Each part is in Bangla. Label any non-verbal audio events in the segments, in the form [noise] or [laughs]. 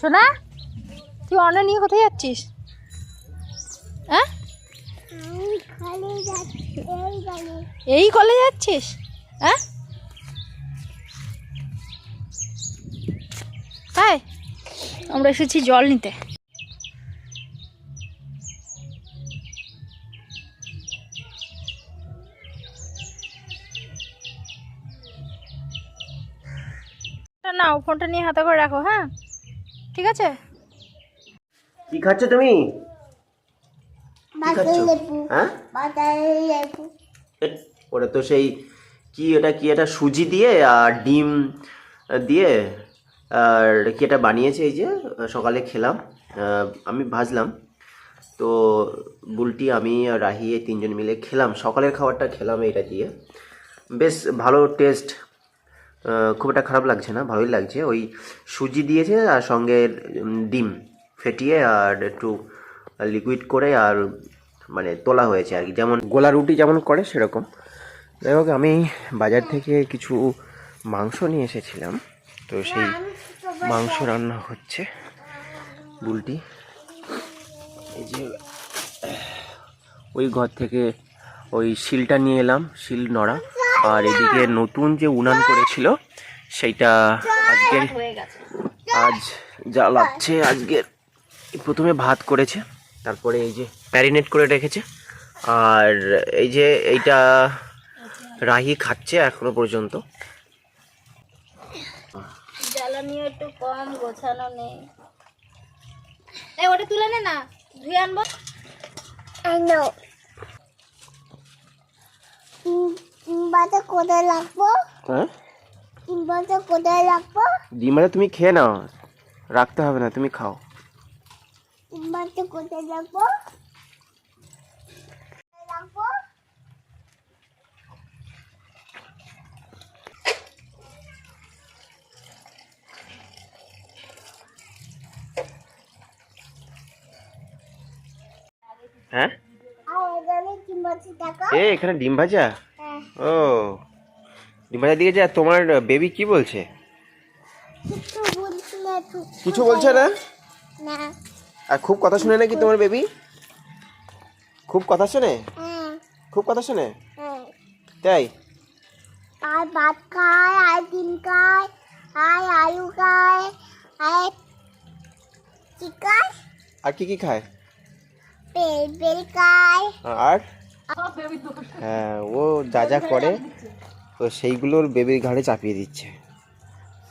সোনা, তুই অন্য নিয়ে কোথায় যাচ্ছিস? এই কলে যাচ্ছিস? হ্যাঁ তাই আমরা এসেছি জল নিতে। নাও ফোনটা নিয়ে হাতে করে রাখো হ্যাঁ? ঠিক আছে? কি খাচ্ছ তুমি? হ্যাঁ? ওটা তো সেই কি এটা কি এটা সুজি দিয়ে আর ডিম দিয়ে আর কি এটা বানিয়েছে এই যে সকালে খেলাম। আমি ভাজলাম। তো বুলটি আমি আর রাহি তিনজন মিলে খেলাম। সকালের খাবারটা খেলাম এটা দিয়ে। বেশ ভালো টেস্ট। খুব একটা খারাপ লাগছে না ভালোই লাগছে। ওই সুজি দিয়েছে আর সঙ্গে ডিম ফেটিয়ে আর একটু লিকুইড করে আর মানে তোলা হয়েছে আর কি। যেমন গোলা রুটি যেমন করে সেরকম। যাই হোক আমি বাজার থেকে কিছু মাংস নিয়ে এসেছিলাম। তো সেই মাংস রান্না হচ্ছে। বুলটি। এই যে ওই ঘর থেকে ওই শিলটা নিয়ে এলাম শিল নড়া। আর এদিকে নতুন যে উনান করেছিল সেইটা আজকের আজ গেছে লাগছে আজকের। প্রথমে ভাত করেছে তারপরে এই যে ম্যারিনেট করে রেখেছে। আর এই যে এইটা রাহি খাচ্ছে এখনও পর্যন্ত। জ্বালানিও একটু কম গোছানো নেই। এই ওটা তুলে নে না ধুয়ে আনব। আই নো কোথায় রাখব? হ্যাঁ? কোথায় রাখব? তুমি খেয়ে নাও। রাখতে হবে না তুমি খাও। কোথায় রাখব? রাখব? হ্যাঁ? এখানে এ ডিম ভাজা? ও। ডিম দিকে যা তোমার বেবি কি বলছে? কিছু বলছি না তুই কিছু বলছে না? না। আর খুব কথা শুনে নাকি তোমার বেবি খুব কথা শোনে? হ্যাঁ। খুব কথা শোনে? হ্যাঁ। তাই? আর ভাত খায় আর ডিম খায় আর আলু খায় আর চিকায় আর কি কি খায়? বেল বেল খায়। আর? হ্যাঁ ও যা যা করে তো সেইগুলোর বেবির ঘাড়ে চাপিয়ে দিচ্ছে।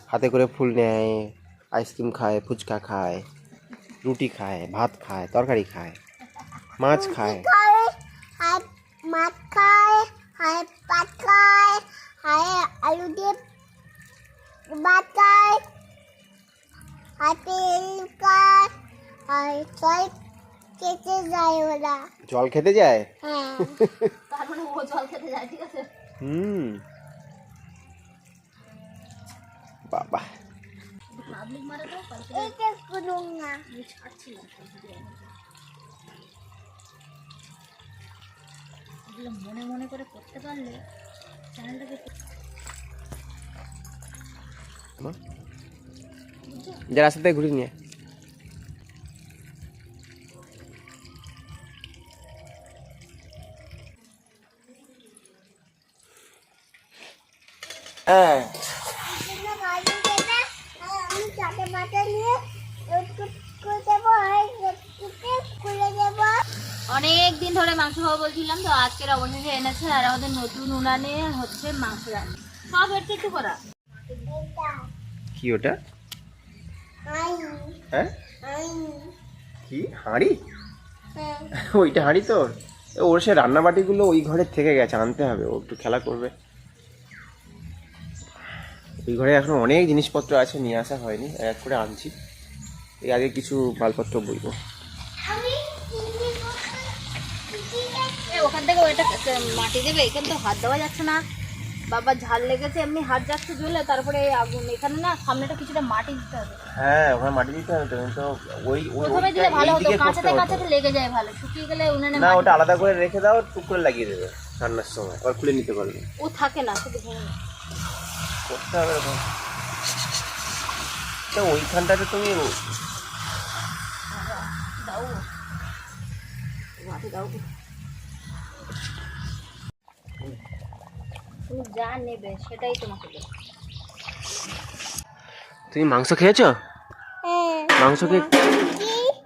হাতে করে ফুল নেয় আইসক্রিম খায় ফুচকা খায় রুটি খায় ভাত খায় তরকারি খায় মাছ খায়। খায় আর মাছ খায় আর ভাত খায় আর আলু দিয়ে ভাত খায় আর খায় আর জল খেতে যায় ওরা। জল খেতে যায়? হ্যাঁ। [laughs] তার মানে ও জল খেতে যায় ঠিক আছে? হুম। বাবা। এটা কোনো না। এগুলো মনে মনে করে করতে পারলে চ্যানেলটাকে যা রাস্তা থেকে ঘুরে নিয়ে আয়। হ্যাঁ এটা গাড়ি দেবে আর আমি চাটে মাথা নিয়ে একটু করে দেবো আর একটু খুলে দেবো অনেক দিন ধরে মাংস খাব বলছিলাম তো আজকের অবশেষে এনেছে আর আমাদের নতুন উনানে হচ্ছে মাংস রান্না। সব একটু একটু করা। কি ওটা? হ্যাঁ? আই কি? হাঁড়ি? হ্যাঁ। [laughs] ওইটা হাঁড়ি তো। ওর সে রান্নাবাটিগুলো ওই ঘরে থেকে গেছে আনতে হবে ও একটু খেলা করবে। ওই ঘরে এখন অনেক জিনিসপত্র আছে নিয়ে আসা হয়নি এক এক করে আনছি। এই আগে কিছু মালপত্র বইবো আমি এ, ওখান থেকে ওইটা মাটি দেবে এখানে তো হাত দেওয়া যাচ্ছে না। বাবা ঝাল লেগেছে এমনি হাত যাচ্ছে জ্বলে তারপরে আগুন। এখানে না সামনেটা কিছুটা মাটি দিতে হবে। হ্যাঁ ওখানে মাটি দিতে হবে তো ওই ওই- প্রথমে দিলে ভালো হতো কাঁচাতে কাঁচাতে লেগে যায় ভালো শুকিয়ে গেলে উনানে না ওটা আলাদা করে রেখে দাও টুক করে লাগিয়ে দেবে রান্নার সময় আবার খুলে নিতে পারবে। ও থাকে না শুধু ভেঙে করতে হবে এরকম। তো ওইখানটাতে তুমি দাও দাও। তুমি যা নেবে সেটাই তোমাকে দেবো। তুমি মাংস খেয়েছো? হ্যাঁ। মাংস খেয়ে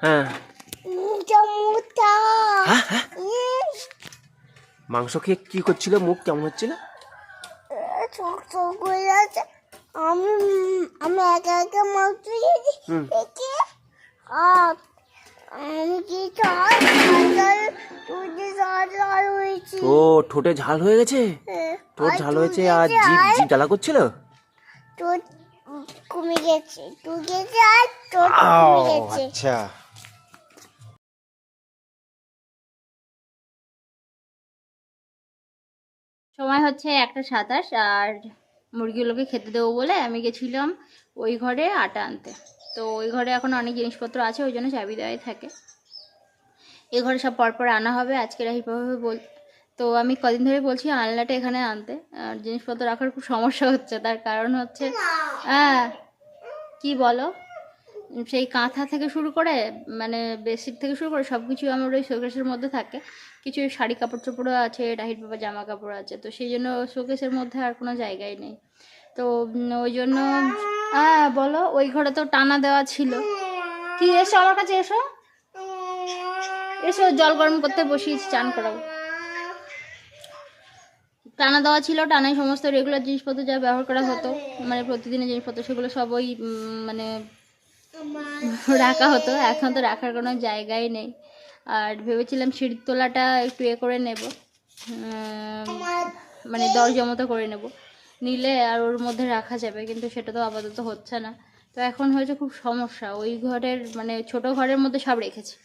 হ্যাঁ। হ্যাঁ হ্যাঁ। মাংস খেয়ে কি করছিল? মুখ কেমন হচ্ছিল? আমি আমি একা একা মাছ দিয়েছি ও ঠোঁটে ঝাল হয়ে গেছে? ঠোঁট ঝাল হয়েছে আর জিভ জিভ জ্বালা করছিল? কমে গেছে আর তোর কমে গেছে। আচ্ছা। সময় হচ্ছে একটা সাতাশ আর মুরগিগুলোকে খেতে দেবো বলে আমি গেছিলাম ওই ঘরে আটা আনতে। তো ওই ঘরে এখন অনেক জিনিসপত্র আছে, ওই জন্য চাবি দেওয়াই থাকে। এ ঘরে সব পরপর আনা হবে, আজকে রাহিভাবে বল, তো আমি কদিন ধরে বলছি আলনাটা এখানে আনতে, আর জিনিসপত্র রাখার খুব সমস্যা হচ্ছে, তার কারণ হচ্ছে হ্যাঁ কি বলো? সেই কাঁথা থেকে শুরু করে মানে বেডশিট থেকে শুরু করে সব কিছু আমার ওই শোকেসের মধ্যে থাকে। কিছু শাড়ি কাপড় চোপড়ও আছে, রাহির বাবা জামা কাপড় আছে, তো সেই জন্য শোকেসের মধ্যে আর কোনো জায়গাই নেই। তো ওই জন্য হ্যাঁ বলো, ওই ঘরে তো টানা দেওয়া ছিল। কি, এসো আমার কাছে, এসো। এসো, জল গরম করতে বসিয়েছি চান করাবো। টানা দেওয়া ছিল, টানায় সমস্ত রেগুলার জিনিসপত্র যা ব্যবহার করা হতো মানে প্রতিদিনের জিনিসপত্র, সেগুলো সব ওই মানে রাখা হতো। এখন তো রাখার কোনো জায়গাই নেই। আর ভেবেছিলাম সিঁড়ির তোলাটা একটু এ করে নেব মানে দরজা মতো করে নেব। নিলে আর ওর মধ্যে রাখা যাবে কিন্তু সেটা তো আপাতত হচ্ছে না। তো এখন হয়েছে খুব সমস্যা। ওই ঘরের মানে ছোট ঘরের মধ্যে সব রেখেছি।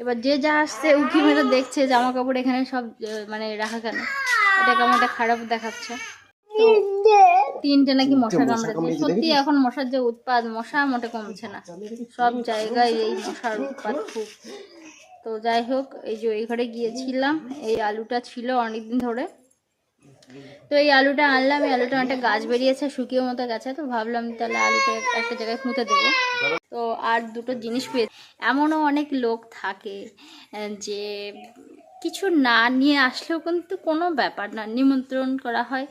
এবার যে যা আসছে উঁকি মেরে দেখছে জামা কাপড় এখানে সব মানে রাখা কেন? এটা কেমন একটা খারাপ দেখাচ্ছে। তিনটে নাকি মশা কামড়েছে সত্যি এখন মশার যে উৎপাদ মশা মোটে কমছে না। সব জায়গায় এই মশার উৎপাদ খুব। তো যাই হোক এই যে এই ঘরে গিয়েছিলাম এই আলুটা ছিল অনেকদিন ধরে। তো এই আলুটা আনলাম, এই আলুটা একটা গাছ বেরিয়েছে, শুকিয়ে মতো গেছে, তো ভাবলাম তাহলে আলুটা একটা জায়গায় পুঁতে দেবো। তো আর দুটো জিনিস পেয়ে এমনও অনেক লোক থাকে যে কিছু না নিয়ে আসলেও কিন্তু কোনো ব্যাপার না। নিমন্ত্রণ করা হয়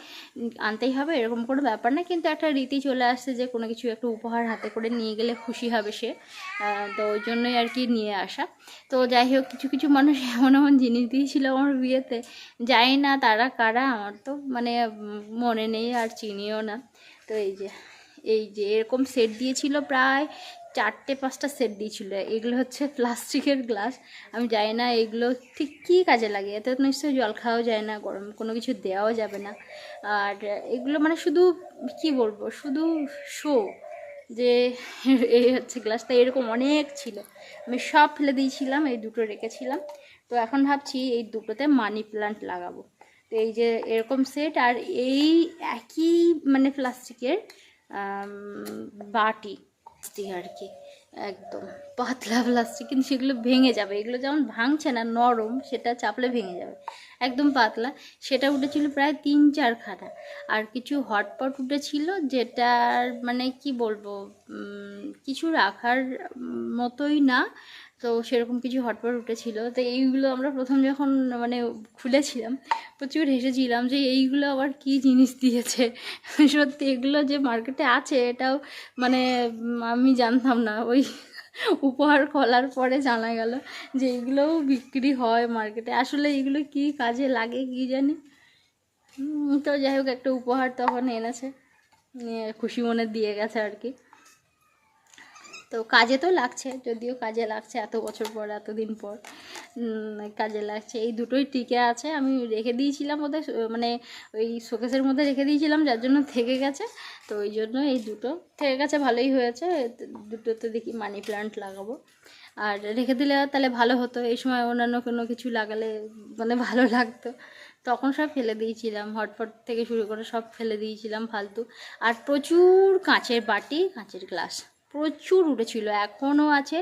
আনতেই হবে, এরকম কোনো ব্যাপার না। কিন্তু একটা রীতি চলে আসছে যে, কোনো কিছু একটা উপহার হাতে করে নিয়ে গেলে খুশি হবে সে তো ওই জন্যই আর কি নিয়ে আসা। তো যাই হোক, কিছু কিছু মানুষ [laughs] এমন এমন জিনিস দিয়েছিল আমার বিয়েতে। যাই না তারা কারা, আমার তো মানে মনে নেই আর চিনিও না। তো এই যে এই যে, এরকম সেট দিয়েছিল প্রায় চারটে পাঁচটা সেট দিয়েছিলো। এগুলো হচ্ছে প্লাস্টিকের গ্লাস। আমি জানি না এগুলো ঠিক কী কাজে লাগে। এতে নিশ্চয়ই জল খাওয়াও যায় না, গরম কোনো কিছু দেওয়াও যাবে না। আর এগুলো মানে শুধু, কি বলব, শুধু শো যে [laughs] এই হচ্ছে গ্লাস গ্লাসটা এরকম অনেক ছিল। আমি সব ফেলে দিয়েছিলাম, এই দুটো রেখেছিলাম। তো এখন ভাবছি এই দুটোতে মানি প্লান্ট লাগাবো। তো এই যে এরকম সেট আর এই একই মানে প্লাস্টিকের বাটি। প্লাস্টিক আর কি, একদম। পাতলা প্লাস্টিক কিন্তু সেগুলো ভেঙে যাবে। এগুলো যেমন ভাঙছে না, নরম, সেটা চাপলে ভেঙে যাবে। একদম পাতলা। সেটা উঠেছিল প্রায় তিন চারখানা আর কিছু হটপট উঠেছিল যেটার মানে কি বলব কিছু রাখার মতোই না। তো সেরকম কিছু হটপট উঠেছিল। তো এইগুলো আমরা প্রথম যখন মানে খুলেছিলাম, প্রচুর হেসেছিলাম যে এইগুলো আবার কি জিনিস দিয়েছে? [laughs] সত্যি এগুলো যে মার্কেটে আছে এটাও মানে আমি জানতাম না। ওই উপহার খোলার পরে জানা গেল যে এগুলোও বিক্রি হয় মার্কেটে আসলে এগুলো কি কাজে লাগে কি জানি? তো যাই হোক, একটা উপহার তখন এনেছে। খুশি মনে দিয়ে গেছে আর কি। তো কাজে তো লাগছে, যদিও কাজে লাগছে এত বছর পর, এতদিন পর কাজে লাগছে। এই দুটোই টিকে আছে, আমি রেখে দিয়েছিলাম ওদের মানে ওই শোকেসের মধ্যে রেখে দিয়েছিলাম, যার জন্য থেকে গেছে। তো ওই জন্য এই দুটো থেকে গেছে, ভালোই হয়েছে। দুটোতে দেখি মানি প্লান্ট লাগাবো। আর রেখে দিলে তাহলে ভালো হতো, এই সময় অন্যান্য কোনো কিছু লাগালে মানে ভালো লাগতো। তখন সব ফেলে দিয়েছিলাম, হটপট থেকে শুরু করে সব ফেলে দিয়েছিলাম, ফালতু। আর প্রচুর কাঁচের বাটি, কাঁচের গ্লাস। প্রচুর উঠেছিল এখনও আছে।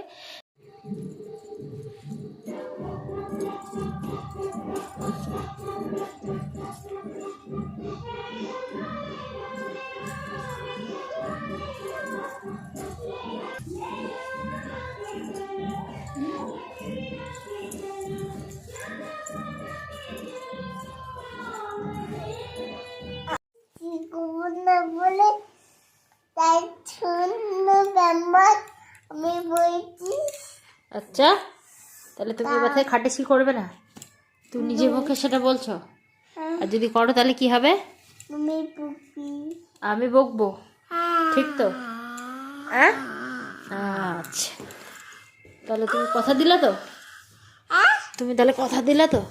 আচ্ছা তাহলে তুমি মাথায় খাটে খাটেছি করবে না। তুমি নিজের মুখে সেটা বলছো? আর যদি করো তাহলে কি হবে? আমি বকবো। ঠিক তো? হ্যাঁ? আচ্ছা। তাহলে তুমি কথা দিলা তো? তুমি তাহলে কথা দিলা তো?